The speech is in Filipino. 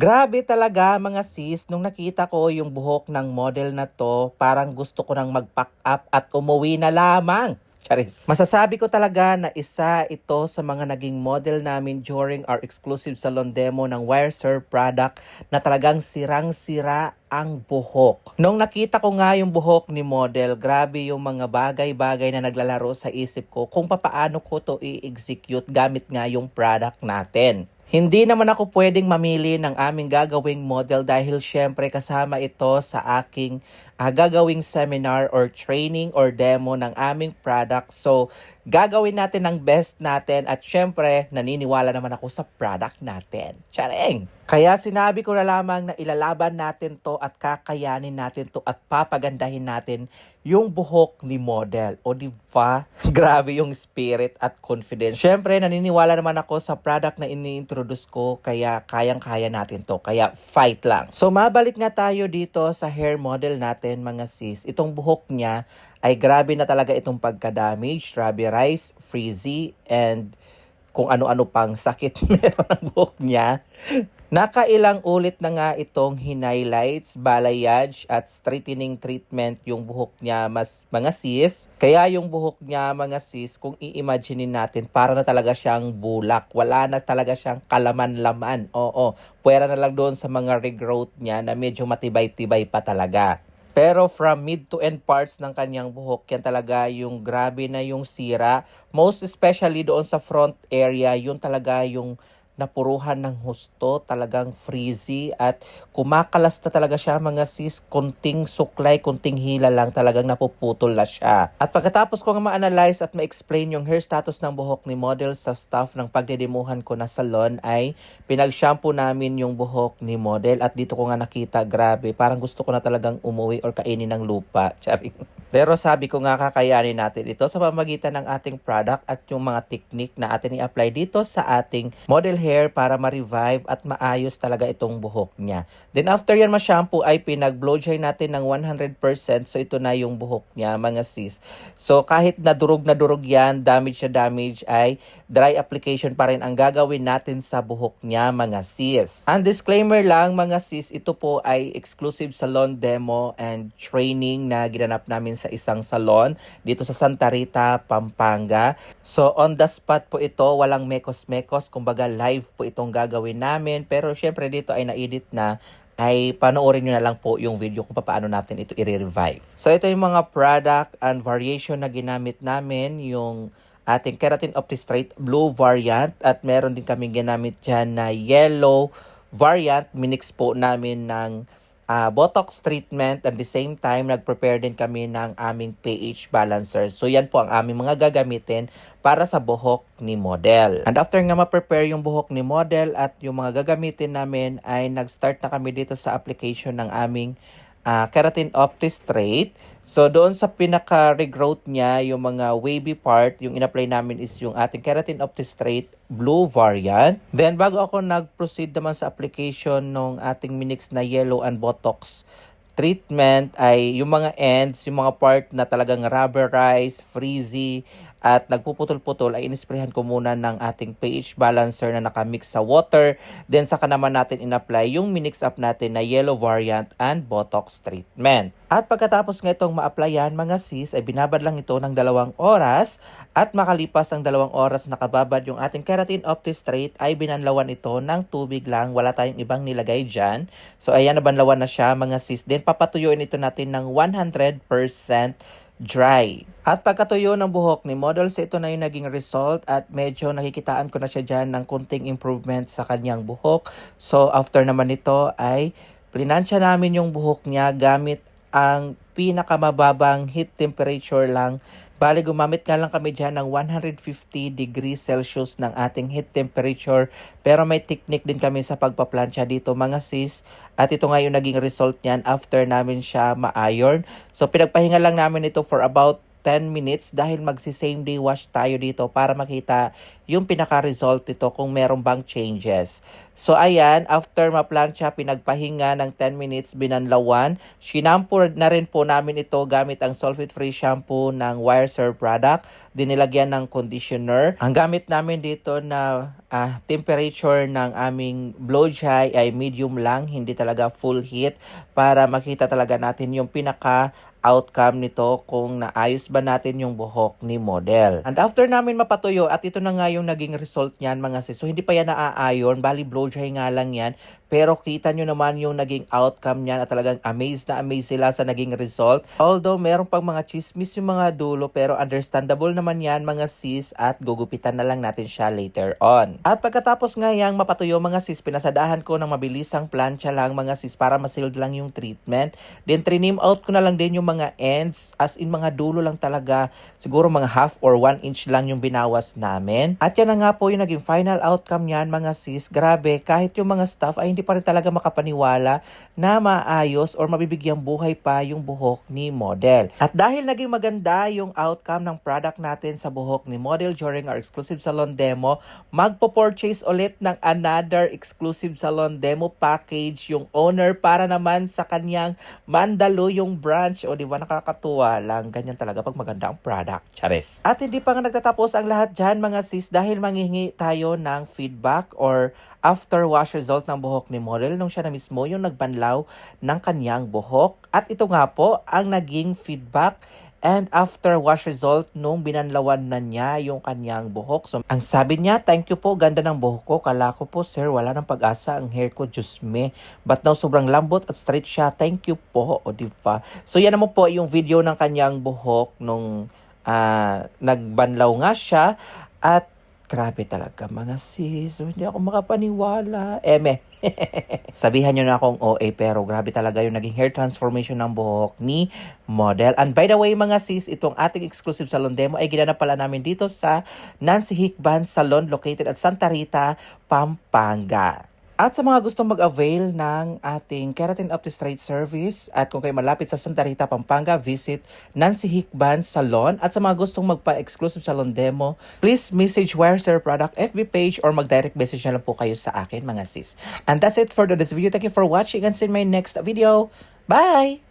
Grabe talaga mga sis, nung nakita ko yung buhok ng model na to, parang gusto ko nang mag-pack up at umuwi na lamang. Charis. Masasabi ko talaga na isa ito sa mga naging model namin during our exclusive salon demo ng Wireserve product na talagang sirang-sira ang buhok. Nung nakita ko nga yung buhok ni model, grabe yung mga bagay-bagay na naglalaro sa isip ko kung papaano ko to i-execute gamit nga yung product natin. Hindi naman ako pwedeng mamili ng aming gagawing model dahil syempre kasama ito sa aking ah, gagawing seminar or training or demo ng aming product. So, gagawin natin ang best natin at syempre naniniwala naman ako sa product natin. Charing! Kaya sinabi ko na lamang na ilalaban natin to at kakayanin natin to at papagandahin natin yung buhok ni model. O di ba? Grabe yung spirit at confidence. Syempre, naniniwala naman ako sa product na ini-introduce ko kaya kayang-kaya natin to. Kaya fight lang. So, mabalik nga tayo dito sa hair model natin mga sis. Itong buhok niya ay grabe na talaga itong pagka-damage, rubberized, frizzy, and kung ano-ano pang sakit meron ang buhok niya. Nakailang ulit na nga itong hinighlights, balayage at straightening treatment yung buhok niya mas mga sis. Kaya yung buhok niya mga sis, kung i-imaginein natin, para na talaga siyang bulak. Wala na talaga siyang kalaman-laman. Oo, pwera na lang doon sa mga regrowth niya na medyo matibay-tibay pa talaga. Pero from mid to end parts ng kanyang buhok, yan talaga yung grabe na yung sira. Most especially doon sa front area, yun talaga yung napuruhan ng husto, talagang frizzy at kumakalas na talaga siya mga sis, kunting suklay, kunting hila lang talagang napuputol na siya. At pagkatapos ko nga ma-analyze at ma-explain yung hair status ng buhok ni model sa staff ng pagdidimuhan ko na salon ay pinag-shampoo namin yung buhok ni model at dito ko nga nakita, grabe, parang gusto ko na talagang umuwi or kainin ng lupa. Charing. Pero sabi ko nga kakayanin natin ito sa pamagitan ng ating product at yung mga technique na atin i-apply dito sa ating model hair para ma-revive at maayos talaga itong buhok niya. Then after yan ma-shampoo ay pinag-blow dry natin ng 100% so ito na yung buhok niya mga sis. So kahit na durog na durog yan, damage na damage ay dry application pa rin ang gagawin natin sa buhok niya mga sis. Ang disclaimer lang mga sis, ito po ay exclusive salon demo and training na ginanap namin sa isang salon dito sa Santa Rita, Pampanga. So on the spot po ito, walang mekos-mekos, kumbaga live po itong gagawin namin. Pero syempre dito ay na-edit na ay panoorin nyo na lang po yung video kung paano natin ito i-revive. So ito yung mga product and variation na ginamit namin, yung ating Keratin Optistrate Blue variant at meron din kaming ginamit dyan na yellow variant. Minix po namin ng ah, Botox treatment at the same time nag-prepare din kami ng aming pH balancer. So yan po ang aming mga gagamitin para sa buhok ni model. And after nga ma-prepare yung buhok ni model at yung mga gagamitin namin ay nag-start na kami dito sa application ng aming ah, Keratin Optistrate. So doon sa pinaka-regrowth niya, yung mga wavy part, yung in-apply namin is yung ating Keratin Optistrate Blue variant. Then bago ako nag-proceed naman sa application ng ating Minix na Yellow and Botox treatment ay yung mga ends, yung mga part na talagang rubberized, frizzy, at nagpuputol-putol ay inisprehan ko muna ng ating pH balancer na nakamix sa water. Then saka naman natin in-apply yung minix up natin na yellow variant and Botox treatment. At pagkatapos nga itong ma-applyan mga sis, ay binabad lang ito ng dalawang oras at makalipas ang dalawang oras nakababad yung ating keratin optistrate ay binanlawan ito ng tubig lang. Wala tayong ibang nilagay dyan. So ayan, nabanlawan na siya mga sis. Then papatuyuin ito natin ng 100% dry. At pagkatuyo ng buhok ni Models, ito na yung naging result at medyo nakikitaan ko na siya dyan ng kunting improvement sa kanyang buhok. So after naman nito ay plinansya namin yung buhok niya gamit ang pinakamababang heat temperature lang. Bali, gumamit nga lang kami dyan ng 150 degrees Celsius ng ating heat temperature. Pero may technique din kami sa pagpaplansya dito mga sis. At ito nga yung naging result niyan after namin siya ma-iron. So, pinagpahinga lang namin ito for about 10 minutes dahil magsi same day wash tayo dito para makita yung pinaka-result nito kung meron bang changes. So ayan, after ma-plancha, pinagpahinga ng 10 minutes, binanlawan. Shinampoo na rin po namin ito gamit ang sulfate-free shampoo ng Wireserve product. Dinilagyan ng conditioner. Ang gamit namin dito na ah, temperature ng aming blow dry ay medium lang, hindi talaga full heat para makita talaga natin yung pinaka outcome nito kung naayos ba natin yung buhok ni model. And after namin mapatuyo at ito na nga yung naging result niyan mga sis. So hindi pa yan naaayon, bali blow dry nga lang yan. Pero kita nyo naman yung naging outcome niyan at talagang amazed na amazed sila sa naging result. Although meron pang mga chismis yung mga dulo pero understandable naman yan mga sis at gugupitan na lang natin siya later on. At pagkatapos nga yang mapatuyo mga sis, pinasadahan ko ng mabilisang plancha lang mga sis para masealed lang yung treatment. Then trinim out ko na lang din yung mga ends as in mga dulo lang talaga. Siguro mga half or 1 inch lang yung binawas namin. At yan na nga po yung naging final outcome niyan mga sis. Grabe, kahit yung mga staff ay hindi pa rin talaga makapaniwala na maayos or mabibigyang buhay pa yung buhok ni model. At dahil naging maganda yung outcome ng product natin sa buhok ni model during our exclusive salon demo, magpo-purchase ulit ng another exclusive salon demo package yung owner para naman sa kanyang Mandaluyong branch. O di ba nakakatuwa lang. Ganyan talaga pag maganda ang product. Charis. At hindi pa nga nagtatapos ang lahat dyan mga sis dahil manghingi tayo ng feedback or after wash result ng buhok ni model nung siya na mismo yung nagbanlaw ng kanyang buhok. At ito nga po ang naging feedback And after wash result, nung binanlawan na niya yung kanyang buhok. So, ang sabi niya, thank you po, ganda ng buhok ko. Kala ko po, sir, wala nang pag-asa ang hair ko, Diyos me. But now, sobrang lambot at straight siya. Thank you po, o diba? So, yan naman po yung video ng kanyang buhok nung ah, nagbanlaw nga siya. At grabe talaga mga sis, hindi ako makapaniwala. Eme. Sabihan nyo na akong OA pero grabe talaga yung naging hair transformation ng buhok ni model. And by the way mga sis, itong ating exclusive salon demo ay ginanap pala namin dito sa Nancy Hickban Salon located at Santa Rita, Pampanga. At sa mga gustong mag-avail ng ating Keratin Up to Straight service at kung kayo malapit sa Santa Rita, Pampanga, visit Nancy Hickban Salon. At sa mga gustong magpa-exclusive salon demo, please message Wireser Product FB page or mag-direct message na lang po kayo sa akin mga sis. And that's it for today's video. Thank you for watching and see my next video. Bye!